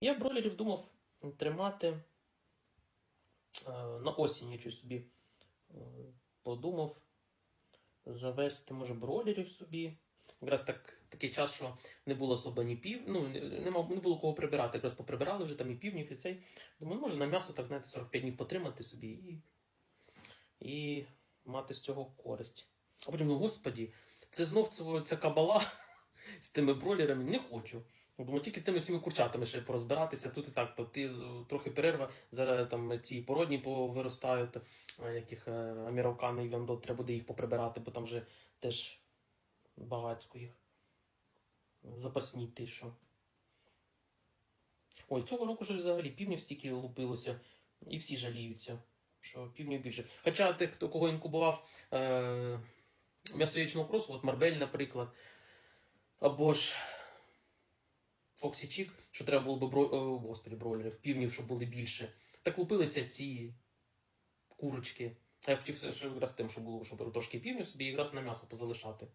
Я бройлерів думав тримати е, на осінь, я щось собі е, подумав завести, може, бройлерів собі. Якраз так, такий час, що не було особо ні пів, ну, не, не, було кого прибирати, якраз поприбирали вже там і півнів, і цей. Думаю, може на м'ясо, так знаєте, 45 днів потримати собі і, і мати з цього користь. А потім, ну господі, це знов ця кабала з тими бройлерами не хочу. Думаю, тільки з тими всіми курчатами ще порозбиратися тут і так, то ти е, трохи перерва, зараз там ці породні повиростають, е, яких е, аміравкани і льондо, треба буде їх поприбирати, бо там вже теж багацько їх. Запасні ти що. Ой, цього року ж взагалі півнів стільки лупилося, і всі жаліються, що півнів більше. Хоча тих, хто кого інкубував е- м'ясо-яєчного кросу, от Марбель, наприклад, або ж Фоксі Чік, що треба було би бро... о, господи, бройлерів, півнів, щоб були більше. Так лупилися ці курочки. А я хотів якраз тим, щоб було, щоб трошки півню собі якраз на м'ясо позалишати.